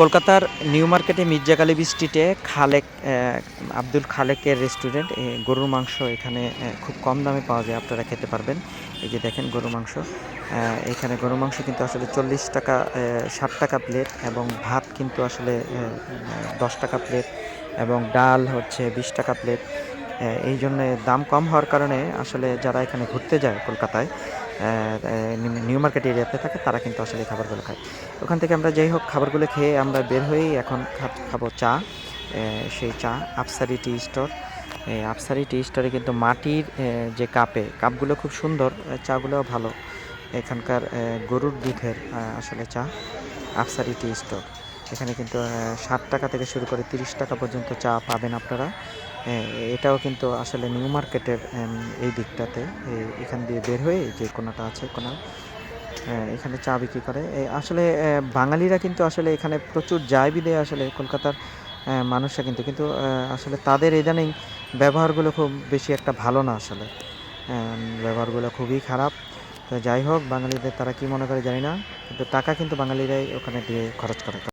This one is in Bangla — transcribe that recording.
কলকাতার নিউ মার্কেটে মির্জা গালিব স্ট্রিটে খালেক আব্দুল খালেকের রেস্টুরেন্ট গরুর মাংস এখানে খুব কম দামে পাওয়া যায়, আপনারা খেতে পারবেন। এই যে দেখেন গরুর মাংস। এখানে গরুর মাংস কিন্তু আসলে চল্লিশ টাকা ষাট টাকা প্লেট এবং ভাত কিন্তু আসলে দশ টাকা প্লেট এবং ডাল হচ্ছে বিশ টাকা প্লেট এই জন্য দাম কম হওয়ার কারণে আসলে যারা এখানে ঘুরতে যায় কলকাতায় নিউ মার্কেট এরিয়াতে থাকে, তারা কিন্তু আসলে খাবারগুলো খায়। ওখান থেকে আমরা যাই হোক, খাবারগুলো খেয়ে আমরা বের হয়েই এখন খাব চা সেই চা, আফসারি টি স্টোর। এই আফসারি টি স্টোরে কিন্তু মাটির যে কাপে, কাপগুলো খুব সুন্দর চাগুলোও ভালো। এখানকার গরুর দুধের আসলে চা, আফসারি টি স্টোর। এখানে কিন্তু ষাট টাকা থেকে শুরু করে তিরিশ টাকা পর্যন্ত চা পাবেন আপনারা। এটাও কিন্তু আসলে নিউ মার্কেটের এই দিকটাতে এখান দিয়ে বের হয়ে যে কোনাটা আছে কোনা হ্যাঁ, এখানে চা বিক্রি করে। আসলে বাঙালিরা কিন্তু আসলে এখানে প্রচুর যায় বিদে আসলে কলকাতার মানুষরা কিন্তু কিন্তু আসলে তাদের ইদানিং ব্যবহারগুলো খুব বেশি একটা ভালো না আসলে। ব্যবহারগুলো খুবই খারাপ। তো যাই হোক বাঙালিদের তারা কি মনে করে জানি না। কিন্তু টাকা কিন্তু বাঙালিরাই ওখানে দিয়ে খরচ করে।